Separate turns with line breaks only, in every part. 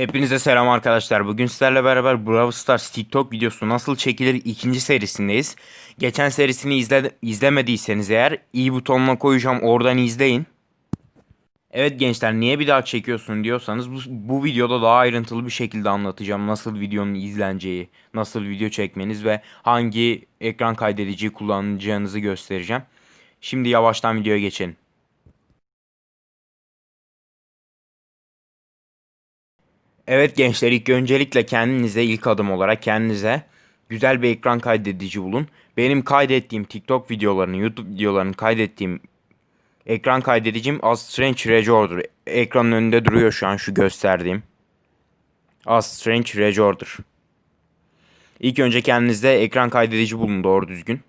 Hepinize selam arkadaşlar. Bugün sizlerle beraber Brawl Stars TikTok videosu nasıl çekilir ikinci serisindeyiz. Geçen serisini izle, izlemediyseniz eğer i butonuna koyacağım oradan izleyin. Evet gençler niye bir daha çekiyorsun diyorsanız bu, bu videoda daha ayrıntılı bir şekilde anlatacağım. Nasıl videonun izleneceği, nasıl video çekmeniz ve hangi ekran kaydediciyi kullanacağınızı göstereceğim. Şimdi yavaştan videoya geçelim. Evet gençler ilk öncelikle kendinize ilk adım olarak kendinize güzel bir ekran kaydedici bulun. Benim kaydettiğim TikTok videolarını, YouTube videolarını kaydettiğim ekran kaydedicim Az Strange Recorder. Ekranın önünde duruyor şu an şu gösterdiğim. Az Strange Recorder. İlk önce kendinizde ekran kaydedici bulun doğru düzgün.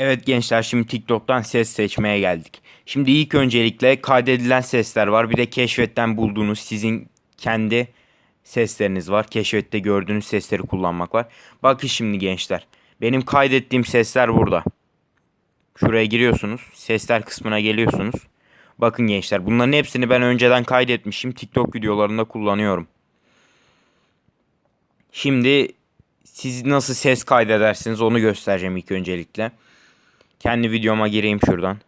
Evet gençler şimdi TikTok'tan ses seçmeye geldik. Şimdi ilk öncelikle kaydedilen sesler var. Bir de keşfetten bulduğunuz sizin kendi sesleriniz var. Keşfette gördüğünüz sesleri kullanmak var. Bakın şimdi gençler. Benim kaydettiğim sesler burada. Şuraya giriyorsunuz. Sesler kısmına geliyorsunuz. Bakın gençler bunların hepsini ben önceden kaydetmişim. TikTok videolarında kullanıyorum. Şimdi siz nasıl ses kaydedersiniz onu göstereceğim ilk öncelikle. Kendi videoma gireyim şuradan.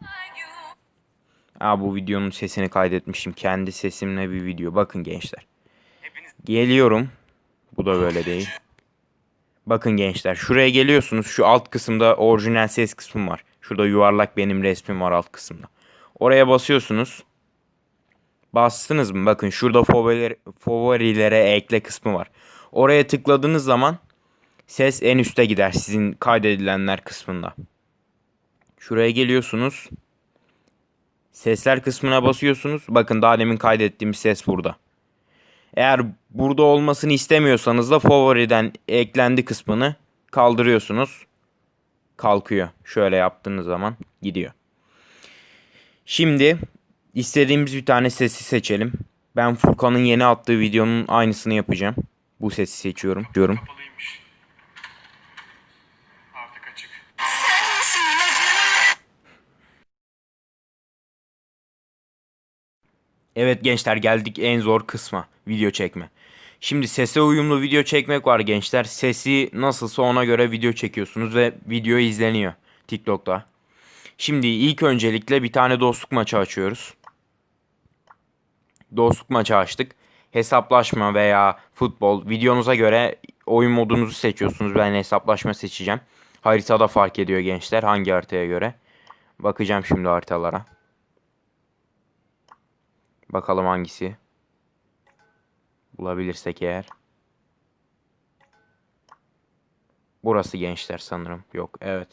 Aa, bu videonun sesini kaydetmişim. Kendi sesimle bir video. Bakın gençler. Geliyorum. Bu da böyle değil. Bakın gençler. Şuraya geliyorsunuz. Şu alt kısımda orijinal ses kısmı var. Şurada yuvarlak benim resmim var alt kısımda. Oraya basıyorsunuz. Bastınız mı? Bakın şurada favoriler, favorilere ekle kısmı var. Oraya tıkladığınız zaman ses en üste gider sizin kaydedilenler kısmında. Şuraya geliyorsunuz. Sesler kısmına basıyorsunuz. Bakın daha demin kaydettiğim ses burada. Eğer burada olmasını istemiyorsanız da favoriden eklendi kısmını kaldırıyorsunuz. Kalkıyor. Şöyle yaptığınız zaman gidiyor. Şimdi istediğimiz bir tane sesi seçelim. Ben Furkan'ın yeni attığı videonun aynısını yapacağım. Bu sesi seçiyorum. Diyorum.
Kapalıymış. Artık açık.
Evet gençler geldik en zor kısma. Video çekme. Şimdi sese uyumlu video çekmek var gençler. Sesi nasılsa ona göre video çekiyorsunuz ve video izleniyor TikTok'ta. Şimdi ilk öncelikle bir tane dostluk maçı açıyoruz. Dostluk maçı açtık. Hesaplaşma veya futbol videonuza göre oyun modunuzu seçiyorsunuz. Ben hesaplaşma seçeceğim. Haritada fark ediyor gençler hangi haritaya göre. Bakacağım şimdi haritalara. Bakalım hangisi. Bulabilirsek eğer. Burası gençler sanırım. Yok evet.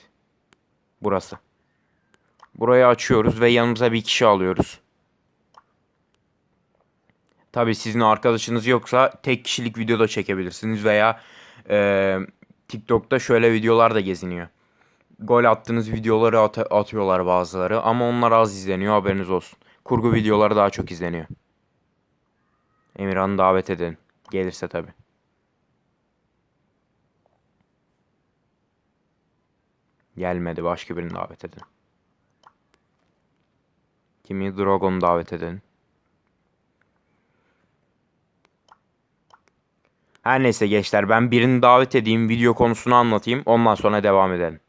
Burası. Burayı açıyoruz ve yanımıza bir kişi alıyoruz. Tabi sizin arkadaşınız yoksa tek kişilik video da çekebilirsiniz veya e, TikTok'ta şöyle videolar da geziniyor. Gol attığınız videoları at- atıyorlar bazıları ama onlar az izleniyor haberiniz olsun. Kurgu videoları daha çok izleniyor. Emirhan'ı davet edin. Gelirse tabi. Gelmedi. Başka birini davet edin. Kimi? Dragon'u davet edin. Her neyse gençler ben birini davet edeyim. Video konusunu anlatayım. Ondan sonra devam edelim.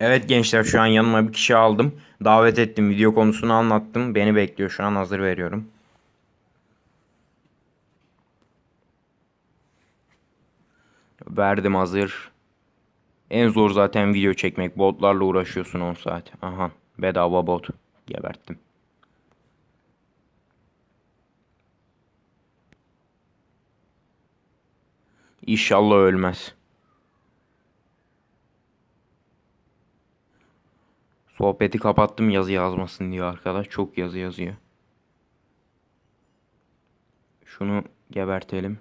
Evet gençler şu an yanıma bir kişi aldım. Davet ettim. Video konusunu anlattım. Beni bekliyor şu an hazır veriyorum. Verdim hazır. En zor zaten video çekmek. Botlarla uğraşıyorsun 10 saat. Aha bedava bot. Geberttim. İnşallah ölmez. Sohbeti kapattım yazı yazmasın diye arkadaş. Çok yazı yazıyor. Şunu gebertelim.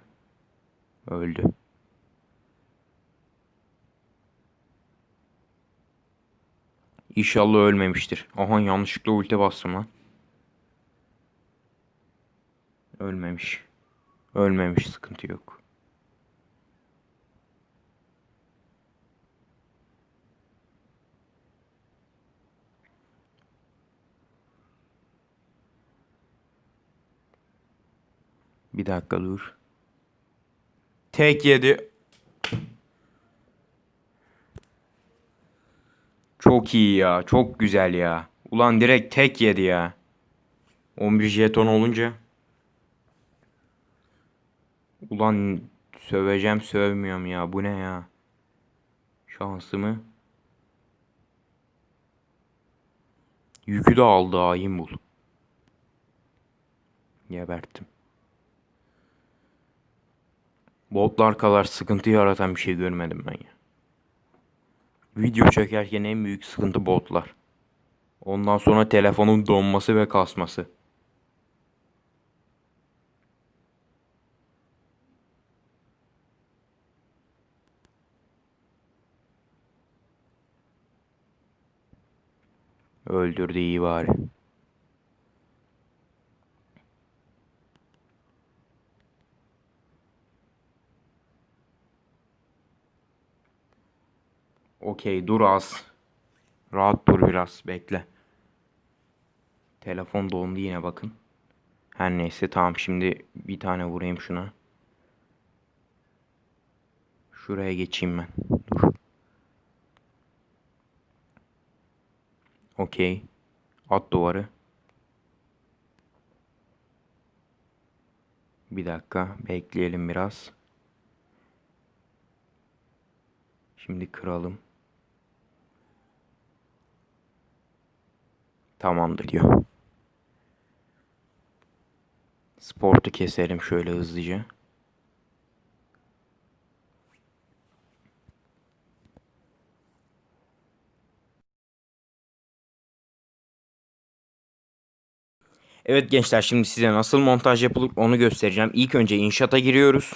Öldü. İnşallah ölmemiştir. Aha yanlışlıkla ulti bastım lan. Ölmemiş. Ölmemiş sıkıntı yok. Bir dakika dur. Tek yedi. Çok iyi ya. Çok güzel ya. Ulan direkt tek yedi ya. 11 jeton olunca. Ulan söveceğim sövmüyorum ya. Bu ne ya? Şansımı. Yükü de aldı hain bul. Geberttim. Botlar kadar sıkıntı yaratan bir şey görmedim ben ya. Video çekerken en büyük sıkıntı botlar. Ondan sonra telefonun donması ve kasması. Öldürdü iyi bari. Okey dur az. Rahat dur biraz bekle. Telefon dondu yine bakın. Her neyse tamam şimdi bir tane vurayım şuna. Şuraya geçeyim ben. Dur. Okey. At duvarı. Bir dakika bekleyelim biraz. Şimdi kıralım. Tamamdır diyor. Sportu keselim şöyle hızlıca. Evet gençler şimdi size nasıl montaj yapılır onu göstereceğim. İlk önce inşaata giriyoruz.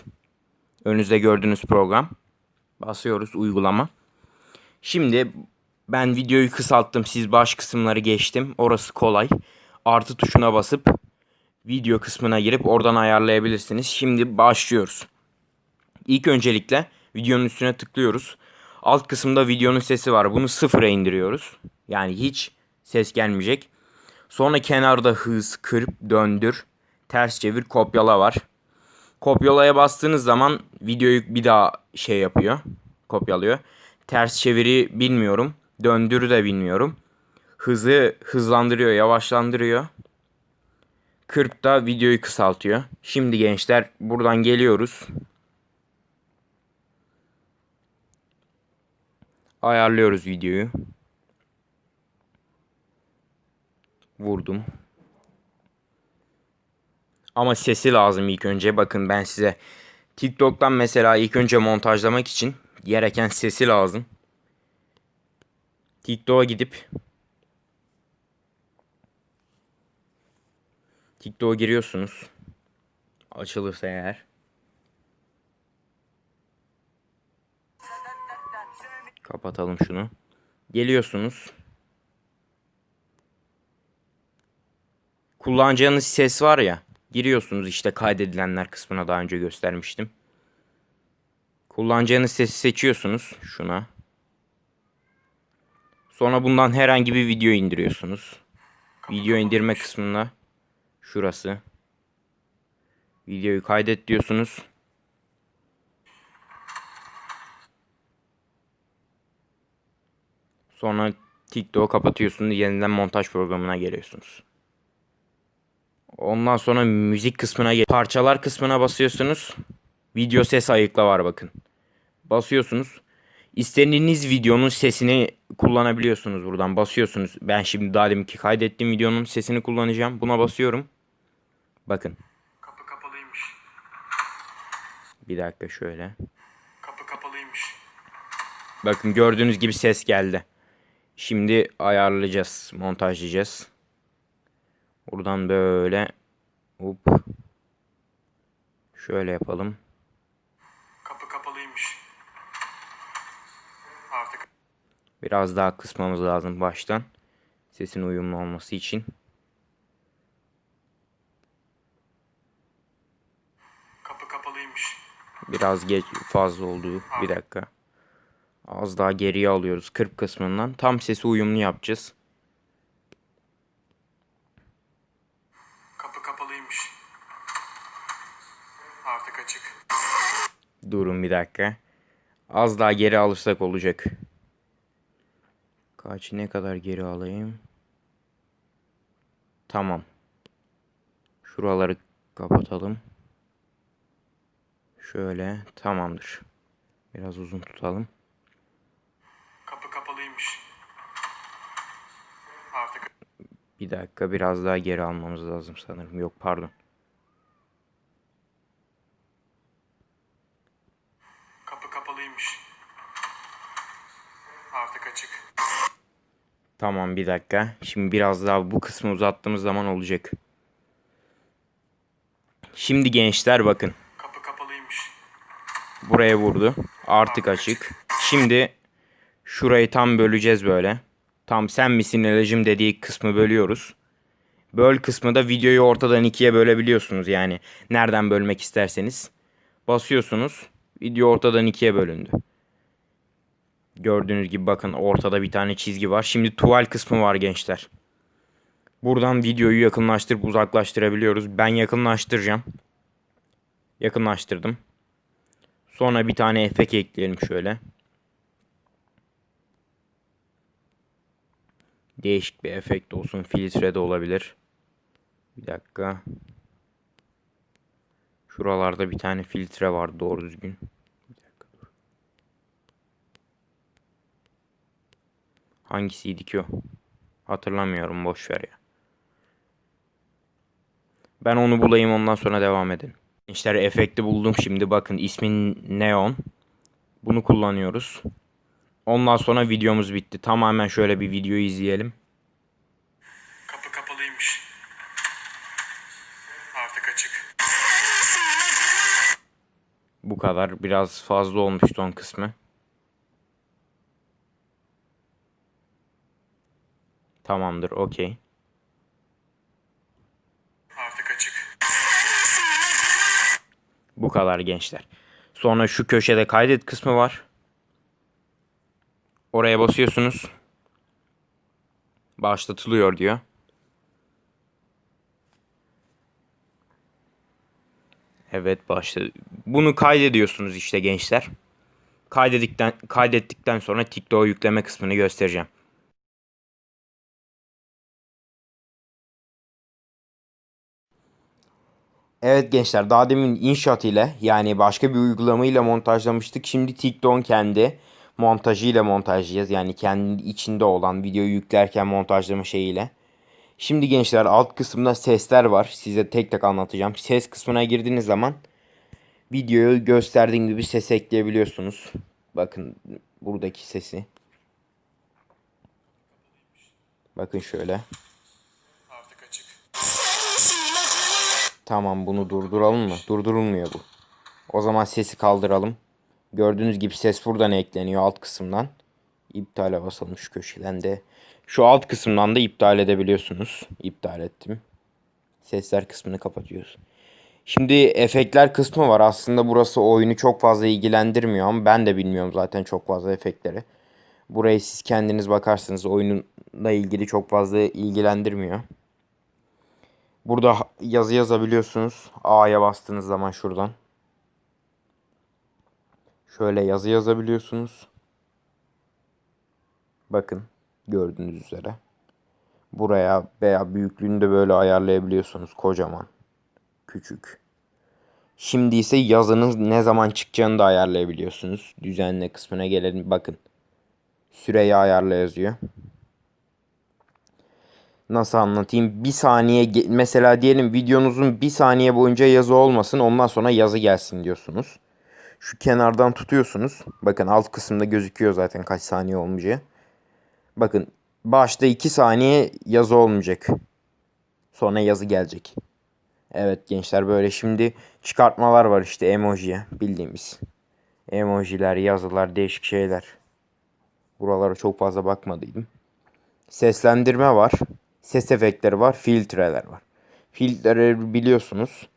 Önünüzde gördüğünüz program. Basıyoruz uygulama. Şimdi ben videoyu kısalttım. Siz baş kısımları geçtim. Orası kolay. Artı tuşuna basıp video kısmına girip oradan ayarlayabilirsiniz. Şimdi başlıyoruz. İlk öncelikle videonun üstüne tıklıyoruz. Alt kısımda videonun sesi var. Bunu sıfıra indiriyoruz. Yani hiç ses gelmeyecek. Sonra kenarda hız, kırp, döndür, ters çevir, kopyala var. Kopyalaya bastığınız zaman videoyu bir daha şey yapıyor. Kopyalıyor. Ters çeviri bilmiyorum. Döndürü de bilmiyorum. Hızı hızlandırıyor, yavaşlandırıyor. Kırp da videoyu kısaltıyor. Şimdi gençler buradan geliyoruz. Ayarlıyoruz videoyu. Vurdum. Ama sesi lazım ilk önce. Bakın ben size TikTok'tan mesela ilk önce montajlamak için gereken sesi lazım. TikTok'a gidip TikTok'a giriyorsunuz. Açılırsa eğer. Kapatalım şunu. Geliyorsunuz. Kullanacağınız ses var ya. Giriyorsunuz işte kaydedilenler kısmına daha önce göstermiştim. Kullanacağınız sesi seçiyorsunuz şuna. Sonra bundan herhangi bir video indiriyorsunuz. Video indirme kısmına şurası. Videoyu kaydet diyorsunuz. Sonra TikTok'u kapatıyorsunuz. Yeniden montaj programına geliyorsunuz. Ondan sonra müzik kısmına gel. Parçalar kısmına basıyorsunuz. Video ses ayıkla var bakın. Basıyorsunuz. İstediğiniz videonun sesini kullanabiliyorsunuz buradan. Basıyorsunuz. Ben şimdi daha deminki kaydettiğim videonun sesini kullanacağım. Buna basıyorum. Bakın.
Kapı kapalıymış.
Bir dakika şöyle.
Kapı kapalıymış.
Bakın gördüğünüz gibi ses geldi. Şimdi ayarlayacağız. Montajlayacağız. Buradan böyle hop şöyle yapalım.
Kapı kapalıymış. Artık
Biraz daha kısmamız lazım baştan. Sesin uyumlu olması için.
kapı kapalıymış.
Biraz geç fazla oldu. Bir dakika. Az daha geriye alıyoruz 40 kısmından. Tam sesi uyumlu yapacağız.
Kapı kapalıymış. açık.
Durun bir dakika. Az daha geri alırsak olacak. Kaç ne kadar geri alayım? Tamam. Şuraları kapatalım. Şöyle tamamdır. Biraz uzun tutalım.
Kapı kapalıymış. Artık
Bir dakika biraz daha geri almamız lazım sanırım. Yok pardon.
kapı kapalıymış. Artık açık.
Tamam bir dakika. Şimdi biraz daha bu kısmı uzattığımız zaman olacak. Şimdi gençler bakın.
Kapı kapalıymış.
Buraya vurdu. Artık açık. Şimdi şurayı tam böleceğiz böyle. Tam sen misin ilacım dediği kısmı bölüyoruz. Böl kısmı da videoyu ortadan ikiye bölebiliyorsunuz yani. Nereden bölmek isterseniz. Basıyorsunuz. Video ortadan ikiye bölündü. Gördüğünüz gibi bakın ortada bir tane çizgi var. Şimdi tuval kısmı var gençler. Buradan videoyu yakınlaştırıp uzaklaştırabiliyoruz. Ben yakınlaştıracağım. Yakınlaştırdım. Sonra bir tane efekt ekleyelim şöyle. Değişik bir efekt olsun. Filtre de olabilir. Bir dakika. Şuralarda bir tane filtre var doğru düzgün. Bir dakika dur. Hangisiydi ki o? Hatırlamıyorum boş ver ya. Ben onu bulayım ondan sonra devam edelim. Gençler efekti buldum şimdi bakın ismin Neon. Bunu kullanıyoruz. Ondan sonra videomuz bitti. Tamamen şöyle bir video izleyelim.
Kapı kapalıymış. Artık açık.
Bu kadar. Biraz fazla olmuş son kısmı. Tamamdır. Okey.
Artık açık.
Bu kadar gençler. Sonra şu köşede kaydet kısmı var. Oraya basıyorsunuz. Başlatılıyor diyor. Evet başladı. Bunu kaydediyorsunuz işte gençler. Kaydedikten kaydettikten sonra TikTok'a yükleme kısmını göstereceğim. Evet gençler daha demin InShot ile yani başka bir uygulamayla montajlamıştık. Şimdi TikTok'un kendi montajıyla montajlayacağız. Yani kendi içinde olan videoyu yüklerken montajlama şeyiyle. Şimdi gençler alt kısımda sesler var. Size tek tek anlatacağım. Ses kısmına girdiğiniz zaman videoyu gösterdiğim gibi ses ekleyebiliyorsunuz. Bakın buradaki sesi. Bakın şöyle. Tamam bunu durduralım mı? Durdurulmuyor bu. O zaman sesi kaldıralım. Gördüğünüz gibi ses buradan ekleniyor alt kısımdan. İptale basalım şu köşeden de. Şu alt kısımdan da iptal edebiliyorsunuz. İptal ettim. Sesler kısmını kapatıyoruz. Şimdi efektler kısmı var. Aslında burası oyunu çok fazla ilgilendirmiyor ama ben de bilmiyorum zaten çok fazla efektleri. Burayı siz kendiniz bakarsınız. Oyunla ilgili çok fazla ilgilendirmiyor. Burada yazı yazabiliyorsunuz. A'ya bastığınız zaman şuradan. Şöyle yazı yazabiliyorsunuz. Bakın gördüğünüz üzere. Buraya veya büyüklüğünü de böyle ayarlayabiliyorsunuz. Kocaman, küçük. Şimdi ise yazının ne zaman çıkacağını da ayarlayabiliyorsunuz. Düzenle kısmına gelelim. Bakın. Süreyi ayarla yazıyor nasıl anlatayım? Bir saniye mesela diyelim videonuzun bir saniye boyunca yazı olmasın ondan sonra yazı gelsin diyorsunuz. Şu kenardan tutuyorsunuz. Bakın alt kısımda gözüküyor zaten kaç saniye olmayacağı. Bakın başta 2 saniye yazı olmayacak. Sonra yazı gelecek. Evet gençler böyle şimdi çıkartmalar var işte emojiye bildiğimiz. Emojiler, yazılar, değişik şeyler. Buralara çok fazla bakmadıydım. Seslendirme var. Ses efektleri var. Filtreler var. Filtreleri biliyorsunuz.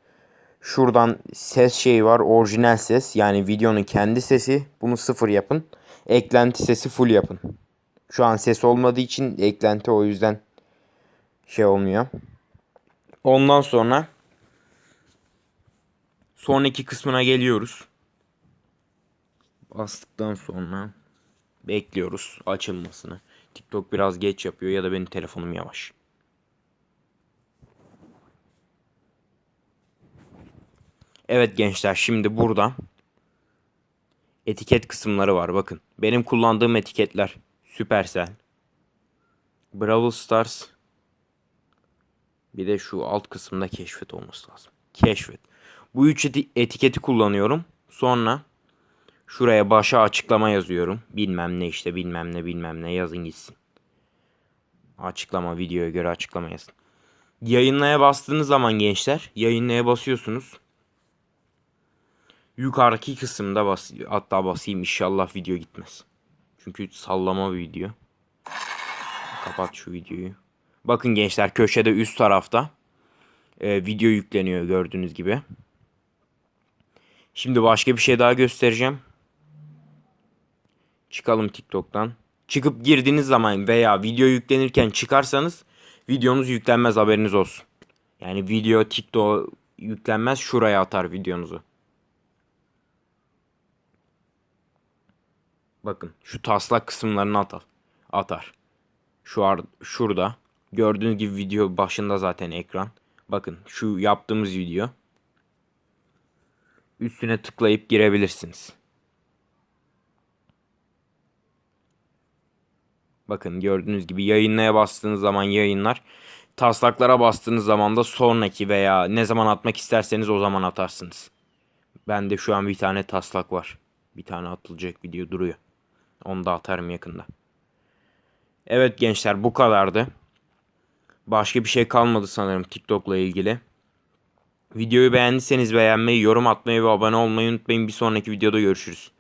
Şuradan ses şeyi var. Orijinal ses. Yani videonun kendi sesi. Bunu sıfır yapın. Eklenti sesi full yapın. Şu an ses olmadığı için eklenti o yüzden şey olmuyor. Ondan sonra Sonraki kısmına geliyoruz. Bastıktan sonra bekliyoruz açılmasını. TikTok biraz geç yapıyor ya da benim telefonum yavaş. Evet gençler şimdi burada etiket kısımları var bakın. Benim kullandığım etiketler Supercell, Brawl Stars bir de şu alt kısımda keşfet olması lazım. Keşfet. Bu üç eti- etiketi kullanıyorum. Sonra şuraya başa açıklama yazıyorum. Bilmem ne işte bilmem ne bilmem ne yazın gitsin. Açıklama videoya göre açıklama yazın. Yayınlaya bastığınız zaman gençler yayınlaya basıyorsunuz. Yukarıdaki kısımda bas hatta basayım inşallah video gitmez. Çünkü sallama bir video. Kapat şu videoyu. Bakın gençler köşede üst tarafta e, video yükleniyor gördüğünüz gibi. Şimdi başka bir şey daha göstereceğim. Çıkalım TikTok'tan. Çıkıp girdiğiniz zaman veya video yüklenirken çıkarsanız videonuz yüklenmez haberiniz olsun. Yani video TikTok yüklenmez şuraya atar videonuzu. Bakın şu taslak kısımlarını atar. Atar. Şu ar şurada. Gördüğünüz gibi video başında zaten ekran. Bakın şu yaptığımız video. Üstüne tıklayıp girebilirsiniz. Bakın gördüğünüz gibi yayınlaya bastığınız zaman yayınlar. Taslaklara bastığınız zaman da sonraki veya ne zaman atmak isterseniz o zaman atarsınız. Bende şu an bir tane taslak var. Bir tane atılacak video duruyor. Onu da atarım yakında. Evet gençler bu kadardı. Başka bir şey kalmadı sanırım TikTok'la ilgili. Videoyu beğendiyseniz beğenmeyi, yorum atmayı ve abone olmayı unutmayın. Bir sonraki videoda görüşürüz.